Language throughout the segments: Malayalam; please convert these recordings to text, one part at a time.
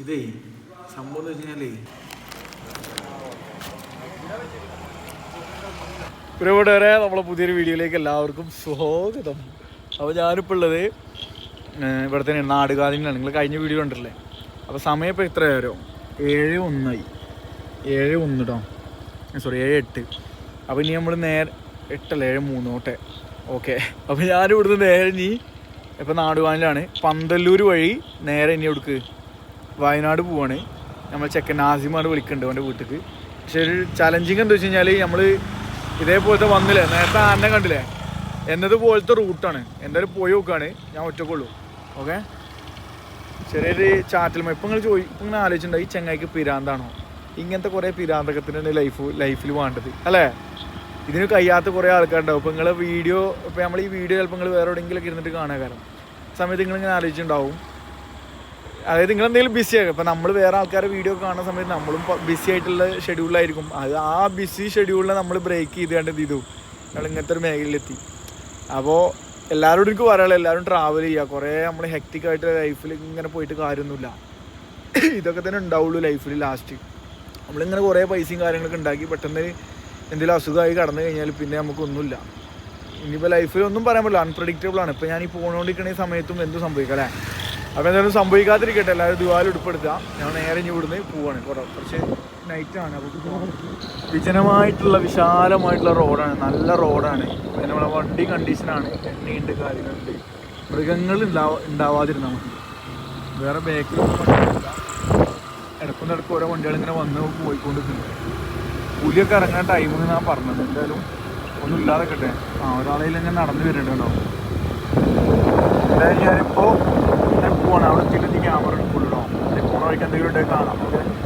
ഇതേ സംഭവം എന്ന് വെച്ച് പ്രിയപ്പെട്ടവരെ നമ്മളെ പുതിയൊരു വീഡിയോയിലേക്ക് എല്ലാവർക്കും സ്വാഗതം. അപ്പോൾ ഞാനിപ്പോൾ ഉള്ളത് ഇവിടെ തന്നെ നാടുകാതിനാണ് നിങ്ങൾ കഴിഞ്ഞ വീഡിയോ കണ്ടില്ലേ അപ്പോൾ സമയം ഇപ്പോൾ എത്ര നേരം ഏഴ് ഒന്നായി. ഏഴ് ഒന്ന് കേട്ടോ സോറി ഏഴ് എട്ട്. അപ്പോൾ ഇനി നമ്മൾ നേരെ എട്ടല്ല ഏഴ് മൂന്ന് ഓട്ടെ ഓക്കെ. അപ്പോൾ ഞാനിവിടുന്ന് നേരെ ഇനി ഇപ്പോൾ നാടുവാനിലാണ് പന്തല്ലൂർ വഴി നേരെ ഇനി എവിടേക്ക്? വയനാട് പോവാണ്. നമ്മൾ ചെക്കൻ നാസിമാണ് വിളിക്കുന്നുണ്ട് അവന്റെ വീട്ടിലേക്ക് പക്ഷെ ഒരു ചലഞ്ചിങ് എന്താ വെച്ച് കഴിഞ്ഞാൽ നമ്മൾ ഇതേപോലത്തെ വന്നില്ലേ? നേരത്തെ ആനെ കണ്ടില്ലേ? എന്നതുപോലത്തെ റൂട്ടാണ് എന്തായാലും പോയി നോക്കുകയാണ് ഞാൻ ഒറ്റക്കുള്ളൂ. ഓക്കെ ചെറിയൊരു ചാറ്റൽ ഇപ്പം നിങ്ങൾ ചോദി ഇങ്ങനെ ആലോചിച്ചിട്ടുണ്ടോ? ഈ ചെങ്ങായിക്ക് പിരാന്താണോ? ഇങ്ങനത്തെ കുറേ പിരാന്തകത്തിനാണ് ലൈഫ് ലൈഫിൽ വേണ്ടത്. അല്ലേ? ഇതിന് കഴിയാത്ത കുറേ ആൾക്കാരുണ്ടാവും. ഇപ്പം നിങ്ങളെ വീഡിയോ ഇപ്പം നമ്മൾ ഈ വീഡിയോ ചിലപ്പോൾ നിങ്ങൾ വേറെ എവിടെയെങ്കിലൊക്കെ ഇരുന്നിട്ട് കാണാൻ കാരണം. സമയത്ത് നിങ്ങളിങ്ങനെ ആലോചിച്ചിട്ടുണ്ടാവും. അതായത് നിങ്ങൾ എന്തെങ്കിലും ബിസി ആകും ഇപ്പം നമ്മൾ വേറെ ആൾക്കാരെ വീഡിയോ കാണുന്ന സമയത്ത് നമ്മളും ബിസി ആയിട്ടുള്ള ഷെഡ്യൂളിലായിരിക്കും അത് ആ ബിസി ഷെഡ്യൂളിനെ നമ്മൾ ബ്രേക്ക് ചെയ്ത് കണ്ട് ഇതു ഞങ്ങൾ ഇങ്ങനത്തെ ഒരു മേഖലയിലെത്തി. അപ്പോൾ എല്ലാവരോടും എനിക്ക് പറയാനുള്ളത് എല്ലാവരും ട്രാവൽ ചെയ്യുക. കുറേ നമ്മൾ ഹെക്റ്റിക്കായിട്ട് ലൈഫിൽ ഇങ്ങനെ പോയിട്ട് കാര്യമൊന്നുമില്ല. ഇതൊക്കെ തന്നെ ഉണ്ടാവുള്ളൂ ലൈഫിൽ ലാസ്റ്റ് നമ്മളിങ്ങനെ കുറേ പൈസയും കാര്യങ്ങളൊക്കെ ഉണ്ടാക്കി പെട്ടെന്ന് എന്തെങ്കിലും അസുഖമായി കടന്നു കഴിഞ്ഞാൽ പിന്നെ നമുക്കൊന്നുമില്ല ഇനിയിപ്പോൾ ലൈഫിൽ ഒന്നും പറയാൻ പറ്റില്ല. അൺപ്രഡിക്റ്റബിൾ ആണ്. ഇപ്പോൾ ഞാൻ ഈ പോണോണ്ടിരിക്കുന്ന ഈ സമയത്തും എന്തും സംഭവിക്കാം അല്ലേ? അപ്പോൾ എന്തായാലും സംഭവിക്കാതിരിക്കട്ടെ എല്ലാവരും ദുവാലും ഉൾപ്പെടുത്തുക ഞാൻ നേരെ ഇനി ഇവിടുന്ന് പോവാണ്. കുറേ കുറച്ച് നൈറ്റാണ് അപ്പോൾ വിജനമായിട്ടുള്ള വിശാലമായിട്ടുള്ള റോഡാണ് നല്ല റോഡാണ് നമ്മളെ വണ്ടി കണ്ടീഷനാണ് എണ്ണയുണ്ട് കാര്യങ്ങളുണ്ട്. മൃഗങ്ങൾ ഉണ്ടാവാ ഉണ്ടാവാതിരുന്നാൽ മതി. വേറെ ബാക്കിലൊന്നും വണ്ടികളില്ല ഇടക്കും ഓരോ വണ്ടികൾ ഇങ്ങനെ വന്ന് പോയിക്കൊണ്ടിരിക്കുന്നു. പുലിയൊക്കെ ഇറങ്ങുന്ന ടൈം ഞാൻ പറഞ്ഞത്. എന്തായാലും ഒന്നും ഇല്ലാതെ കിട്ടെ ആ ഒരാളെയിൽ ഇങ്ങനെ നടന്നു വരുന്നുണ്ടോ എന്തായാലും ഞാനിപ്പോൾ പോവാണ്. അവിടെ എത്തിയിട്ട് ക്യാമറ എടുക്കുള്ളൂ പോണ വഴിക്ക് എന്തെങ്കിലും ഉണ്ടെങ്കിൽ കാണാം.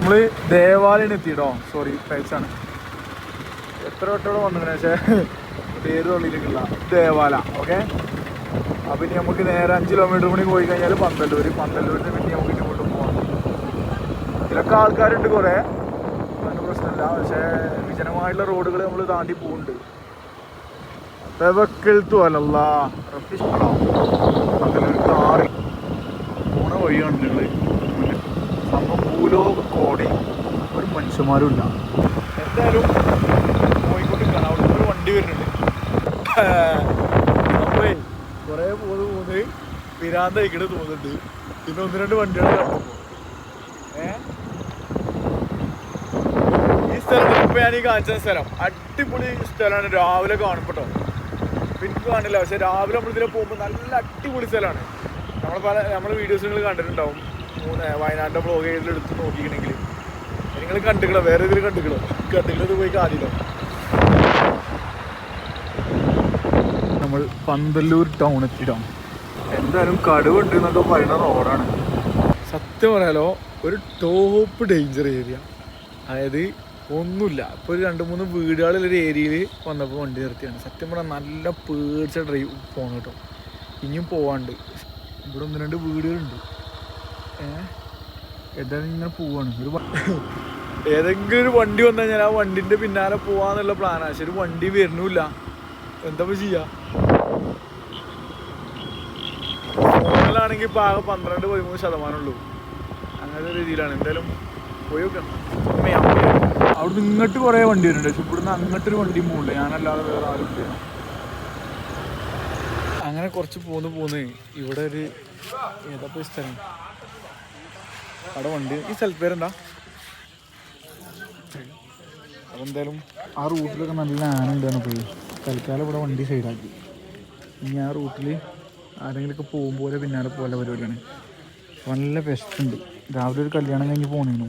നമ്മൾ ദേവാലയം എത്തിയിട്ടോ? സോറി ആണ്. എത്ര വട്ടോടെ വന്നിരുന്നു പക്ഷേ പേര് തൊള്ളിയിലേക്കില്ല ദേവാല. ഓക്കെ അപ്പം ഇനി നമുക്ക് നേരെ അഞ്ച് കിലോമീറ്റർ കൂടി പോയി കഴിഞ്ഞാൽ പന്തല്ലൂർ പന്തല്ലൂരിൽ നിന്ന് പിന്നെ നമുക്ക് ഇങ്ങോട്ട് പോകാം ഇതിലൊക്കെ ആൾക്കാരുണ്ട് കുറേ. അതിന് പ്രശ്നമില്ല. പക്ഷേ വിജനമായിട്ടുള്ള റോഡുകൾ നമ്മൾ താണ്ടി പോകുന്നുണ്ട് തെവക്കെഴുത്തു അലല്ല. റബ്ബിഷ്കളോ പന്തല്ലൂർ കാറി പോണ വഴിയാണ് നിങ്ങൾ സംഭവം ഭൂലോക ഒരു മനുഷ്യന്മാരും ഇല്ല. എന്തായാലും കോഴിക്കോട്ട് അവിടെ ഒരു വണ്ടി വരുന്നുണ്ട്. നമ്മളേ കുറേ പോന്ന് പോകുന്നത് പിരാന്ത അയക്കണ തോന്നുന്നുണ്ട്. പിന്നെ ഒന്ന് രണ്ട് വണ്ടികൾ കണ്ടപ്പോൾ ഈ സ്ഥലത്ത് ഇപ്പൊ ഞാൻ ഈ കാണിച്ച സ്ഥലം. അടിപൊളി സ്ഥലമാണ്. രാവിലെ കാണപ്പെട്ടോ പിന്നെ കാണില്ല. പക്ഷെ രാവിലെ നമ്മൾ ഇതിലെ പോകുമ്പോൾ നല്ല അടിപൊളി സ്ഥലമാണ്. നമ്മൾ പല നമ്മൾ വീഡിയോസ് നിങ്ങൾ കണ്ടിട്ടുണ്ടാവും. മൂന്ന് വയനാട്ടിലെ ബ്ലോഗ് ചെയ്തിൽ എടുത്ത് നോക്കിക്കണമെങ്കിൽ നിങ്ങൾ കണ്ടുകളോ വേറെ ഇതിൽ കണ്ടുകളോ കണ്ടുകളത് പോയി കാര്യമില്ല നമ്മൾ പന്തല്ലൂർ ടൗൺ എത്തിയിട്ടോ എന്തായാലും കടുവുണ്ട് എന്നൊക്കെ പറയുന്ന റോഡാണ് സത്യം പറയാലോ ഒരു ടോപ്പ് ഡേഞ്ചർ ഏരിയ അതായത് ഒന്നുമില്ല. ഇപ്പോൾ ഒരു രണ്ട് മൂന്ന് വീടുകളുള്ളൊരു ഏരിയയിൽ വന്നപ്പോൾ വണ്ടി നിർത്തിയാണ്. സത്യം പറഞ്ഞാൽ നല്ല പേടിച്ച ഡ്രൈവ് പോകണം കേട്ടോ ഇനിയും പോവാണ്ട്. ഇവിടെ ഒന്ന് രണ്ട് വീടുകളുണ്ട്. ഏഹ് എന്തായാലും ഇങ്ങനെ പോവാണ്. ഒരു ഏതെങ്കിലും ഒരു വണ്ടി വന്നു കഴിഞ്ഞാൽ ആ വണ്ടിന്റെ പിന്നാലെ പോവാന്നുള്ള പ്ലാനാണ് പക്ഷെ ഒരു വണ്ടി വരണില്ല. എന്താ ചെയ്യാ? ഫോണിലാണെങ്കിൽ ഇപ്പൊ ആകെ പന്ത്രണ്ട് പതിമൂന്ന് ശതമാനം ഉള്ളൂ. അങ്ങനത്തെ രീതിയിലാണ്. എന്തായാലും പോയി നോക്കാം. അവിടുന്ന് ഇങ്ങോട്ട് കുറേ വണ്ടി വരുന്നുണ്ട്. പക്ഷെ ഇവിടുന്ന് അങ്ങോട്ടൊരു വണ്ടിയും പോകില്ല ഞാനല്ലാതെ വേറെ ആരും അങ്ങനെ കുറച്ച് പോന്ന് പോന്ന് ഇവിടെ ഒരു ഏതാ സ്ഥലം? അവിടെ വണ്ടി. ഈ സ്ഥലത്ത് പേരെന്താ? അതെന്തായാലും ആ റൂട്ടിലൊക്കെ നല്ല ആനുണ്ടാണ് പോയി തൽക്കാലം ഇവിടെ വണ്ടി സൈഡാക്കി. ഇനി ആ റൂട്ടിൽ ആരെങ്കിലുമൊക്കെ പോകുമ്പോൾ പിന്നാലെ പോലെ പരിപാടിയാണ്. നല്ല ബെസ്റ്റുണ്ട് രാവിലെ ഒരു കല്യാണം കഴിഞ്ഞ് പോണേനു.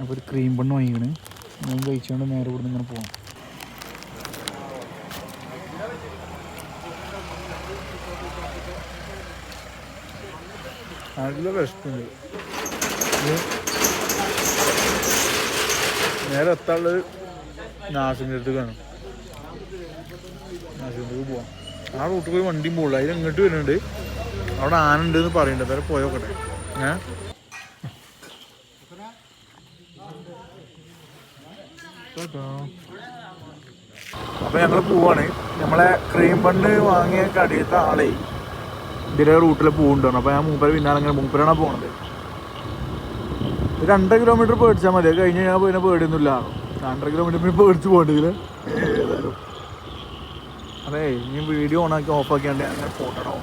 അപ്പോൾ ഒരു ക്രീം ബണ്ണ് വാങ്ങിക്കണ്. ഞാൻ കഴിച്ചുകൊണ്ട് നേരെ ഇവിടെ ഇങ്ങനെ പോകാം നല്ല ഇത് നേരെ എത്താനുള്ളത് നാസിന്റെ കാണും. നാസിന്റെ അടുത്ത് പോവാം. ആ റൂട്ടിൽ പോയി വണ്ടിയും പോകില്ല അതിൽ ഇങ്ങോട്ട് വരുന്നുണ്ട്. അവിടെ ആനുണ്ട് എന്ന് പറയുന്നുണ്ട്. വേറെ പോയോക്കട്ടെ ഏ? അപ്പൊ ഞങ്ങൾ പോവാണ്. നമ്മളെ ക്രീം ബണ്ണ് വാങ്ങിയ കടിയത്തെ ആളെ ഇതിലെ റൂട്ടിൽ പോകുന്നുണ്ടോ അപ്പൊ ഞാൻ മൂപ്പര് പിന്നാലെ ഇങ്ങനെ മൂപ്പരാണ് പോണത്. രണ്ട് കിലോമീറ്റർ പേടിച്ചാൽ മതി. അത് കഴിഞ്ഞ് ഞാൻ പിന്നെ പേടിയൊന്നുമില്ല. രണ്ടര കിലോമീറ്റർ പേടിച്ച് പോകണ്ടെങ്കിൽ ഏതായാലും. അതെ ഇനി വീഡിയോ ഓണാക്കി ഓഫാക്കിയാണ്ട് അങ്ങനെ പോട്ടണോ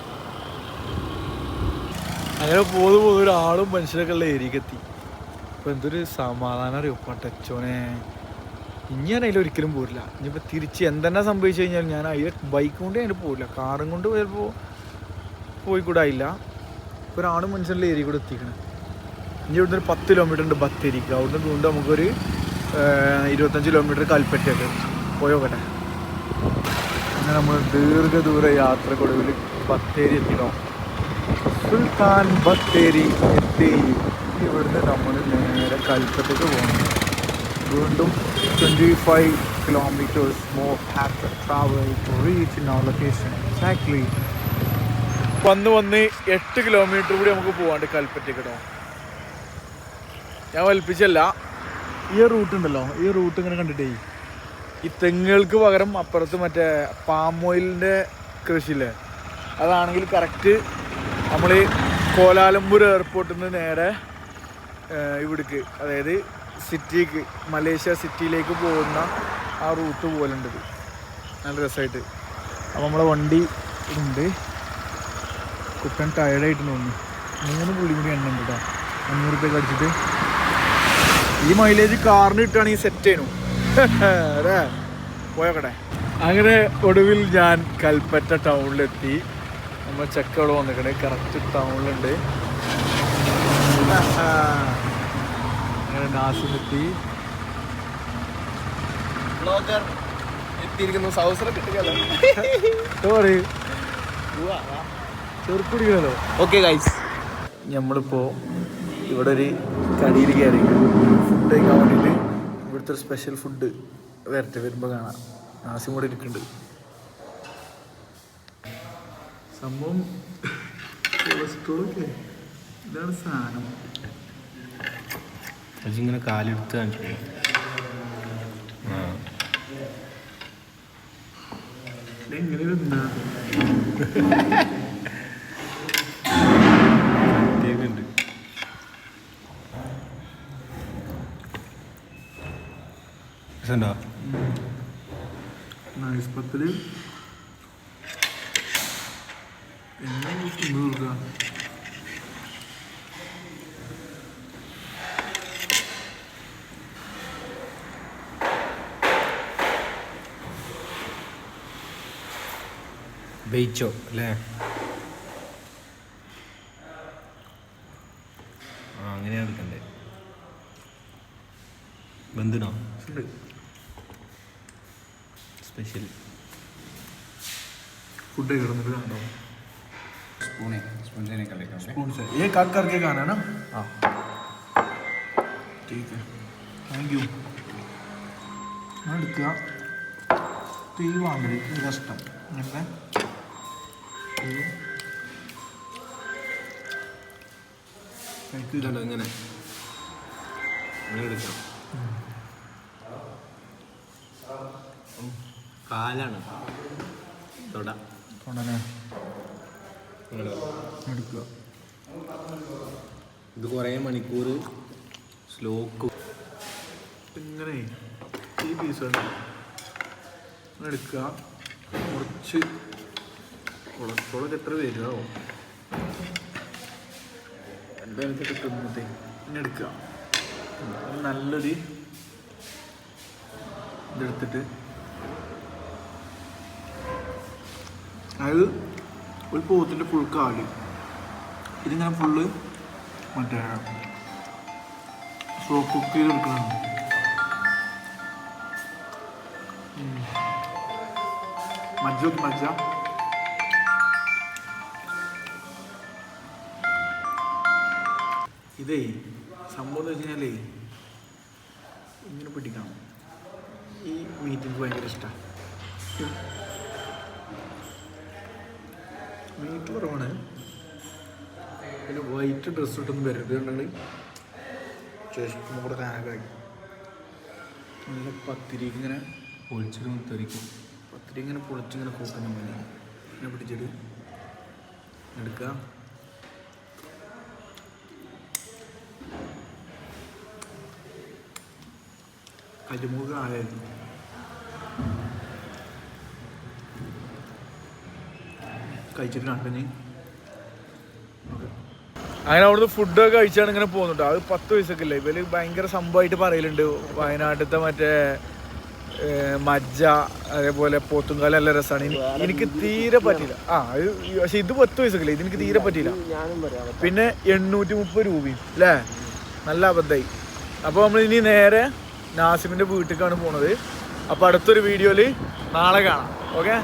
അങ്ങനെ പോത് പോത് ഒരാളും മനുഷ്യരൊക്കെ ഉള്ള ഏരിയക്കെത്തി അപ്പൊ എന്തൊരു സമാധാനം അറിയോ? പട്ടച്ചോനെ ഇനി ഞാൻ അതിൽ ഒരിക്കലും പോരില്ല. ഇനിയിപ്പോൾ തിരിച്ച് എന്തെന്നാ സംഭവിച്ചു കഴിഞ്ഞാൽ ഞാൻ അതിൽ ബൈക്ക് കൊണ്ട് അതിന് പോരില്ല. കാറും കൊണ്ട് ചിലപ്പോൾ പോയിക്കൂടായില്ല ഒരാളും മനുഷ്യരുടെ ഏരിയ കൂടെ എത്തിക്കണം. ഇനി ഇവിടുന്ന് ഒരു പത്ത് കിലോമീറ്റർ ഉണ്ട് ബത്തേരിക്ക് അവിടുന്ന് വീണ്ടും നമുക്കൊരു ഇരുപത്തഞ്ച് കിലോമീറ്റർ കൽപ്പറ്റയൊക്കെ പോയോക്കട്ടെ അങ്ങനെ നമ്മൾ ദീർഘദൂര യാത്ര യാത്രക്കൊടുവിൽ ബത്തേരി എത്തിക്കണം? സുൽത്താൻ ബത്തേരി എത്തി. ഇവിടുന്ന് നമ്മൾ നേരെ കൽപ്പറ്റയ്ക്ക് പോകണം. വീണ്ടും twenty five kilometres more half travel to reach in our location exactly വന്ന് വന്ന് എട്ട് കിലോമീറ്റർ കൂടി നമുക്ക് പോകാണ്ട് കൽപ്പറ്റയ്ക്ക് കേട്ടോ ഞാൻ വലിപ്പിച്ചല്ല. ഈ റൂട്ട് ഉണ്ടല്ലോ. ഈ റൂട്ട് ഇങ്ങനെ കണ്ടിട്ടേ. ഈ തെങ്ങുകൾക്ക് പകരം അപ്പുറത്ത് മറ്റേ പാം ഓയിലിന്റെ കൃഷിയില്ലേ? അതാണെങ്കിൽ കറക്റ്റ് നമ്മൾ കോലാലംപൂർ എയർപോർട്ടിൽ നിന്ന് നേരെ ഇവിടേക്ക്. അതായത് സിറ്റിക്ക് മലേഷ്യ സിറ്റിയിലേക്ക് പോകുന്ന ആ റൂട്ട് പോലുണ്ട്. നല്ല രസമായിട്ട്. അപ്പോൾ നമ്മളെ വണ്ടി ഉണ്ട്. കുട്ടൻ ടയർഡായിട്ട് തോന്നുന്നു മൂന്ന് പുള്ളി കൂടി എണ്ണ ഉണ്ട് കേട്ടോ അഞ്ഞൂറ് റുപ്യ അടിച്ചിട്ട്. ഈ മൈലേജ് കാറിന് കിട്ടുകയാണെങ്കിൽ സെറ്റ് ചെയ്യണു അതെ പോയോക്കട്ടെ. അങ്ങനെ ഒടുവിൽ ഞാൻ കൽപ്പറ്റ ടൗണിലെത്തി നമ്മൾ ചെക്കവിടെ വന്നിട്ടുണ്ട് കറക്റ്റ് ടൗണിലുണ്ട് അങ്ങനെ നാസിലെത്തി എത്തിയിരിക്കുന്നു. സൗസറൊക്കെ കിട്ടുകയല്ലോ? സോറി ചെറുക്കുടിക്കണല്ലോ. ഓക്കെ ഗൈസ് നമ്മളിപ്പോൾ ഇവിടെ ഒരു കടിയിൽ കയറി. ഫുഡ് കഴിക്കാൻ വേണ്ടിയിട്ട് ഇവിടുത്തെ ഒരു സ്പെഷ്യൽ ഫുഡ് വരട്ടെ വരുമ്പോൾ കാണാം. നാസിം കൂടെ ഇരിക്കുന്നുണ്ട്. സംഭവം ഇതാണ് സാധനം. ഇങ്ങനെ കാലെടുത്ത് കാണിച്ചു എങ്ങനെ തിന്നു കൊടുക്കുക ബെയ്ച്ചോ അല്ലേ ആ അങ്ങനെയാണ് എടുക്കണ്ടേ ബന്ധുനോ ഉണ്ട് സ്പെഷ്യൽ फुड കിടന്നിട്ട് കണ്ടോ स्पून है स्पून से निकल लेगा स्पून से ये कट करके खाना है ना हाँ ठीक है താങ്ക് യു ഞാൻ എടുക്കുക തീ വാങ്ങല് ഇത് കഷ്ടം ഇങ്ങനെ തീ കഴിക്കില്ല ഇതുണ്ടോ ഇങ്ങനെ? ഇങ്ങനെ എടുക്കാം. കാലാണ്. തൊട. എടുക്കുക. ഇത് കുറേ മണിക്കൂർ സ്ലോ ഇങ്ങനെ ഈ പീസ് എടുക്കുക. കുറച്ച് കൊളസ്ട്രോളൊക്കെ എത്ര വരുമോ എടുക്കുക നല്ലൊരു ഇതെടുത്തിട്ട്. അതായത് ഒരു പോത്തിന്റെ ഫുൾ കാൽ. ഇതിങ്ങനെ ഫുള്ള് മറ്റേ സ്ലോ കുക്ക് ചെയ്തെടുക്കണം മജ്ജ നോക്കി മജ്ജ. ഇതേ സംഭവം എന്ന് വെച്ച് കഴിഞ്ഞാലേ ഇങ്ങനെ പിടിക്കണം. ഈ മീറ്റിംഗ് ഭയങ്കര ഇഷ്ടമാണ് മീറ്റ് കുറവാണ്. പിന്നെ വൈറ്റ് ഡ്രസ്സ് ഇട്ടൊന്നും വരരുത് കണ്ടെങ്കിൽ ചേഷ്ടം കൂടെ കാനകായി നല്ല പത്തിരി ഇങ്ങനെ പൊളിച്ചിട്ട് തെറിക്കും പത്തിരി ഇങ്ങനെ പൊളിച്ചിങ്ങനെ കൂട്ടുന്നു മതി. ഇങ്ങനെ പിടിച്ചിട്ട് എടുക്കുക. കരിമുക ആയായിരുന്നു കഴിച്ചിട്ട് കണ്ടഞ്ഞ് അങ്ങനെ അവിടുന്ന് ഫുഡൊക്കെ കഴിച്ചാണ് ഇങ്ങനെ പോകുന്നുണ്ട്. അത് പത്ത് വയസ്സൊക്കെ ഇല്ല ഇവർ ഭയങ്കര സംഭവമായിട്ട് പറയലുണ്ട്. വയനാട്ടിലത്തെ മറ്റേ മജ്ജ അതേപോലെ പോത്തുംകാല നല്ല രസമാണ് എനിക്ക് തീരെ പറ്റില്ല ആ അത് പക്ഷെ ഇത് പത്ത് വയസ്സൊക്കെ ഇല്ല ഇതെനിക്ക് തീരെ പറ്റില്ല പിന്നെ എണ്ണൂറ്റി മുപ്പത് രൂപയും അല്ലേ നല്ല അബദ്ധമായി. അപ്പോൾ നമ്മൾ ഇനി നേരെ നാസിമിന്റെ വീട്ടിലേക്കാണ് പോണത്. അപ്പോൾ അടുത്തൊരു വീഡിയോയിൽ നാളെ കാണാം. ഓക്കെ